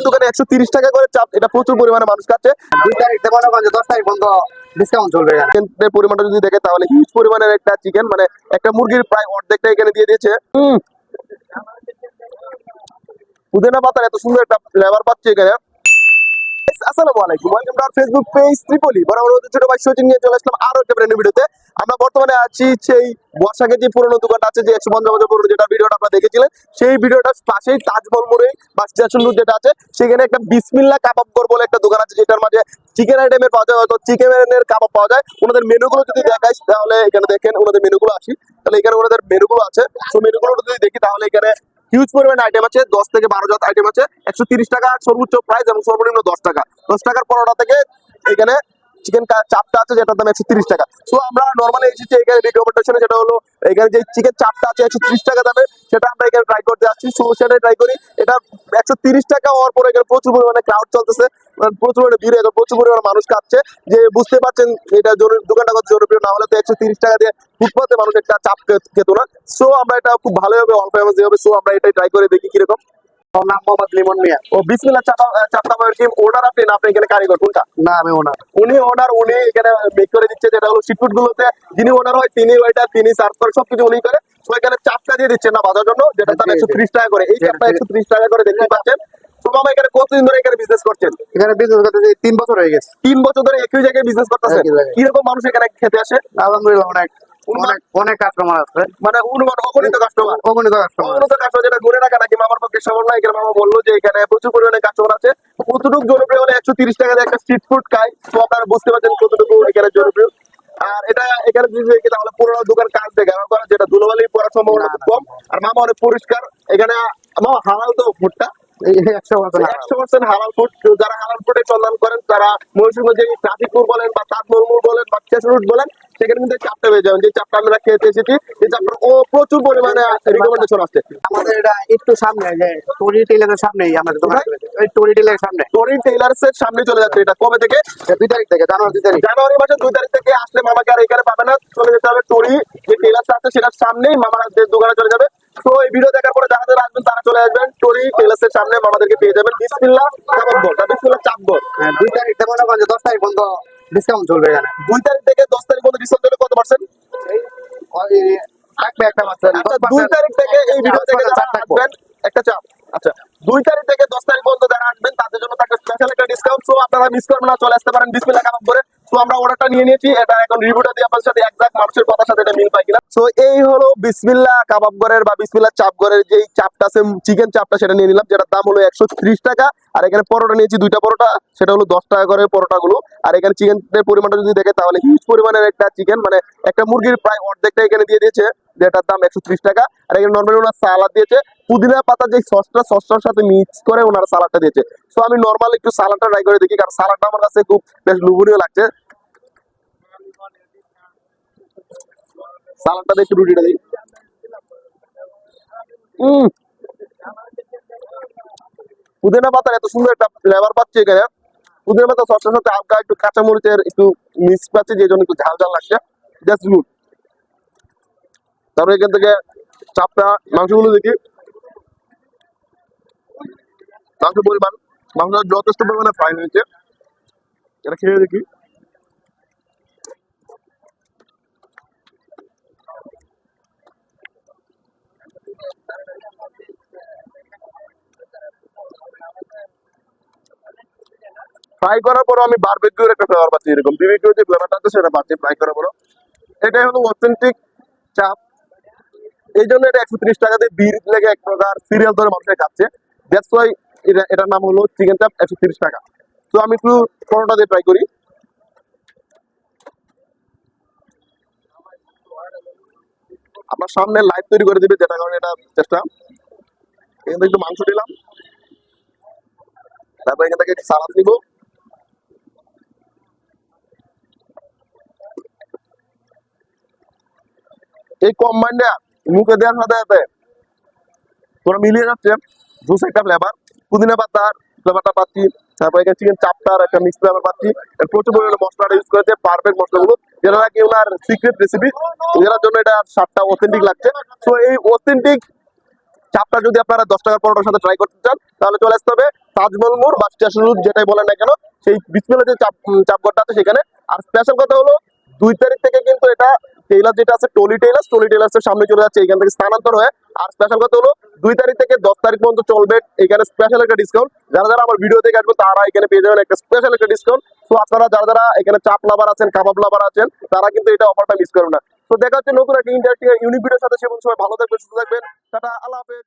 আমাদের দোকানে একশো তিরিশ টাকা করে চাপ। এটা প্রচুর পরিমাণে মানুষ খাচ্ছে। দুই তারিখ মনে দশ তারিখ বন্ধ ডিসকাউন্ট চলবে। চিকেনের পরিমাণটা যদি দেখে তাহলে হিউজ পরিমাণের একটা চিকেন মানে একটা মুরগির প্রায় অর্ধেকটা এখানে দিয়ে দিয়েছে। উদেনা পাতার এত সুন্দর একটা ফ্লেভার পাচ্ছে এখানে। সেখানে একটা বিসমিল্লা কাবাবগর বলে একটা দোকান আছে, যেটার মাঝে চিকেন আইটেমের পাওয়া যায়, হয়তো কাবাব পাওয়া যায়। ওনাদের মেনুগুলো যদি দেখাই তাহলে এখানে দেখেন, ওনাদের মেনুগুলো আসি। তাহলে এখানে ওনাদের মেনুগুলো আছে। তো মেনুগুলো যদি দেখি, তাহলে এখানে হিউজ পরিমাণ আইটেম আছে, দশ থেকে বারো জাত আইটেম আছে, একশো টাকা সর্বোচ্চ প্রাইস এবং সর্বনিম্ন দশ টাকা। দশ টাকার পরোটা থেকে এখানে চিকেন চাপটা আছে যেটার দাম একশো তিরিশ টাকা। সো আমরা নর্মালি এসেছি এখানে রিকমেন্ডেশনে যেটা হলো এখানে যে চিকেন চাপটা আছে একশো ত্রিশ টাকা দামে, সেটা আমরা এখানে ট্রাই করতে যাচ্ছি সো সেটা ট্রাই করি। এটা একশো তিরিশ টাকা হওয়ার পরে এখানে প্রচুর পরিমাণে ক্রাউড চলতেছে মানে প্রচুর পরিমাণে ভিড়, এখন প্রচুর পরিমাণে মানুষ খাচ্ছে যে বুঝতে পারছেন, এটা দোকানটা কত জনপ্রিয়, না হলে তো একশো তিরিশ টাকা দিয়ে ফুটপাতে মানুষ একটা চাপ খেত না। সো আমরা এটা খুব ভালোভাবে, অল্প হবে সো আমরা এটাই ট্রাই করে দেখি কীরকম। নাম মোহাম্মদ লিমন মিয়া। ও চাপটা কি ওনার আপনি না আপনি এখানে কারিগর? কোনটা? না আমি ওনার উনি ওনার উনি এখানে মেক করে দিচ্ছে যেটা হলো গুলোতে। যিনি ওনার হয় তিনি ওইটা তিনি সার্ভ করে সবকিছু উনি করে। চাপটা দিয়ে দিচ্ছেন না বাজার জন্য যেটা জি। একশো ত্রিশ টাকা করে। এই চাপটা একশো ত্রিশ টাকা করে দেখতে পাচ্ছেন। এখানে কতদিন ধরে এখানে বিজনেস করছেন? এখানে বিজনেস করতে তিন বছর হয়ে গেছে। তিন বছর ধরে একই জায়গায় বিজনেস জায়গায়। কীরকম মানুষ এখানে খেতে আসে? আলহামদুলিল্লাহ অনেক। অনেক কাস্টমার আছে। মানে অনুমান অগণিত কাস্টমার অগণিত কাস্টমার অগণিত কাস্টমার যেটা ঘুরে রাখা নাকি মামার পক্ষে সম্ভব না এখানে মামা বলল যে এখানে প্রচুর পরিমাণে কাস্টমার আছে। কতটুকু জনপ্রিয় হলে একশো তিরিশ টাকা একটা স্ট্রিট ফুড খাই তো আপনারা বুঝতে পারছেন কতটুকু এখানে জনপ্রিয়। আর এটা এখানে যদি তাহলে পুরোনো দোকান কাজ দেখে আমার যেটা ধুলোবালি পড়ার সম্ভাবনা কম। আর মামা অনেক পরিষ্কার। এখানে মামা হালাল তো ফুডটা একশো পার্সেন্ট হালাল। ফুড যারা হালাল ফুডে চলন করেন তারা ট্রাফিক মোড় বলেন বা তাজমহল বলেন বা স্টেশন রোড বলেন সেখানে কিন্তু চাপটা পেয়ে যাবেন যে চাপটা আমরা খেতে এসেছি এই চাপটা ও প্রচুর পরিমাণে রিকমেন্ডেশন আসছে। আমাদের এটা একটু সামনে যে টরি টেলারের সামনেই আমাদের দোকান ওই টরি টেলারের সামনে। টরি টেইলার্স এর সামনে চলে যাচ্ছে এটা। কবে থেকে? দুই তারিখ থেকে জানুয়ারি দুই তারিখ। জানুয়ারি মাসের দুই তারিখ থেকে আসলে মামাকে আর এখানে পাবে না। চলে যেতে হবে টরি যে টেইলার্স আছে সেটার সামনেই মামার দোকানে চলে যাবে। তো এই ভিডিও দেখার পরে যারা যারা আসবেন তারা চলে আসবেন। টরি টেইলার্স এর সামনে মামাদেরকে পেয়ে যাবেন। বিসমিল্লাহ কাবাব বিসমিল্লাহ চাপ হ্যাঁ, দুই তারিখ থেকে মনে করেন দশ তারিখ পর্যন্ত ডিসকাউন্ট চলবে এখানে। দুই তারিখ থেকে দশ তারিখ পর্যন্ত ডিসকাউন্ট চলে কত পার্সেন্ট থাকবে একটা পার্সেন্ট আচ্ছা দুই তারিখ থেকে এই ভিডিও থেকে যারা আসবেন একটা চাপ। আচ্ছা। দুই তারিখ থেকে দশ তারিখ পর্যন্ত যারা আসবেন তাদের জন্য স্পেশাল একটা ডিসকাউন্ট সো আপনারা মিস করবেন না চলে আসতে পারেন বিসমিল্লাহ কাবাব করে তো আমরা অর্ডারটা নিয়ে নিয়েছি এটা এখন রিভিউটা দিয়ে আপনার সাথে একজাক্ট মানুষের কথার সাথে এটা মিল পাই কিনা। সো এই হলো বিসমিল্লাহ কাবাব ঘরের বা বিসমিল্লাহ চাপ ঘরের যেই চাপটা আছে চিকেন চাপটা সেটা নিয়ে নিলাম যেটার দাম হলো একশো ত্রিশ টাকা। আর এখানে পরোটা নিয়েছি, দুইটা পরোটা, সেটা হলো দশ টাকা করে পরোটা গুলো আর এখানে চিকেনের পরিমাণটা যদি দেখে, তাহলে হিউজ পরিমাণের একটা চিকেন মানে একটা মুরগির প্রায় অর্ধেকটা এখানে দিয়ে দিয়েছে, যেটার দাম একশো ত্রিশ টাকা। আর এখানে নর্মালি ওনার সালাদ দিয়েছে, পুদিনা পাতা যে সসটা সসটার সাথে মিক্স করে ওনারা সালাদটা দিয়েছে। সো আমি নর্মাল একটু সালাদটা ট্রাই করে দেখি, কারণ সালাদটা আমার কাছে খুব বেশ লোভনীয় লাগছে। সালাদটা দিয়ে একটু রুটিটা দিই। পুদিনা পাতার এত সুন্দর একটা ফ্লেভার পাচ্ছি এখানে। পুদিনা পাতা সসটার সাথে হালকা একটু কাঁচামরিচের একটু মিক্স পাচ্ছি, যে জন্য একটু ঝাল ঝাল লাগছে। জাস্ট গুড তারপরে এখান থেকে চাপটা, মাংসগুলো দেখি। মাংস পরিমাণ মাংস যথেষ্ট পরিমাণে ফ্রাই হয়েছে। এটা খেয়ে দেখি। ফ্রাই করার পরও আমি বারবেকিউর একটা ফ্লেভার পাচ্ছি, এরকম বিবিকিউ যে ফ্লেভারটা আছে সেটা পাচ্ছি ফ্রাই করার পরও। এটাই হলো অথেন্টিক চাপ। এই জন্য এটা একশো ত্রিশ টাকা দিয়ে বীর লেগে এক প্রকার সিরিয়াল ধরে মানুষের খাচ্ছে। দ্যাটস এটা, এটার নাম হলো চিকেন চাপ একশো ত্রিশ টাকা। তো আমি একটু পরোটা দিয়ে ট্রাই করি। আমার সামনে লাইভ তৈরি করে দিবে যেটা কারণে এটা চেষ্টা। এখান থেকে একটু মাংস দিলাম তারপর এখান থেকে সালাদ নিব। এই কম্বাইন্ডটা মুখে দেওয়ার সাথে সাথে পুরো মিলিয়ে যাচ্ছে। জুস একটা ফ্লেভার পুদিনা পাতার ফ্লেভারটা পাচ্ছি তারপর এখানে চিকেন চাপটার একটা মিক্স ফ্লেভার পাচ্ছি প্রচুর পরিমাণে মশলাটা ইউজ করেছে পারফেক্ট মশলাগুলো। যেটা নাকি ওনার সিক্রেট রেসিপি যেটার জন্য এটা স্বাদটা অথেন্টিক লাগছে। তো এই অথেন্টিক চাপটা যদি আপনারা দশ টাকার পরোটার সাথে ট্রাই করতে চান, তাহলে চলে আসতে হবে তাজমহল মোড়, বা স্টেশন রোড যেটাই বলেন না কেন। সেই বিসমিল্লা যে চাপ চাপঘরটা আছে সেখানে। আর স্পেশাল কথা হলো, দুই তারিখ থেকে কিন্তু এটা টেইলার যেটা আছে টলি টেইলার্স টলি টেইলার্স এর সামনে চলে যাচ্ছে, এখান থেকে স্থানান্তর হয়ে। আর স্পেশাল কথা হলো, দুই তারিখ থেকে দশ তারিখ পর্যন্ত চলবে এখানে স্পেশাল একটা ডিসকাউন্ট যারা যারা আমার ভিডিও দেখে আসবে, তারা এখানে পেয়ে যাবেন একটা স্পেশাল একটা ডিসকাউন্ট তো আপনারা যারা যারা এখানে চাপ লাভার আছেন, কাবাব লাভার আছেন, তারা কিন্তু এটা অফারটা মিস করবেন না। তো দেখা হচ্ছে নতুন একটা ইন্টারেস্টিং ইউনিক ভিডিওর সাথে। সেগুলো সবাই ভালো থাকবেন, সুস্থ থাকবেন। টাটা, আল্লাহ হাফেজ।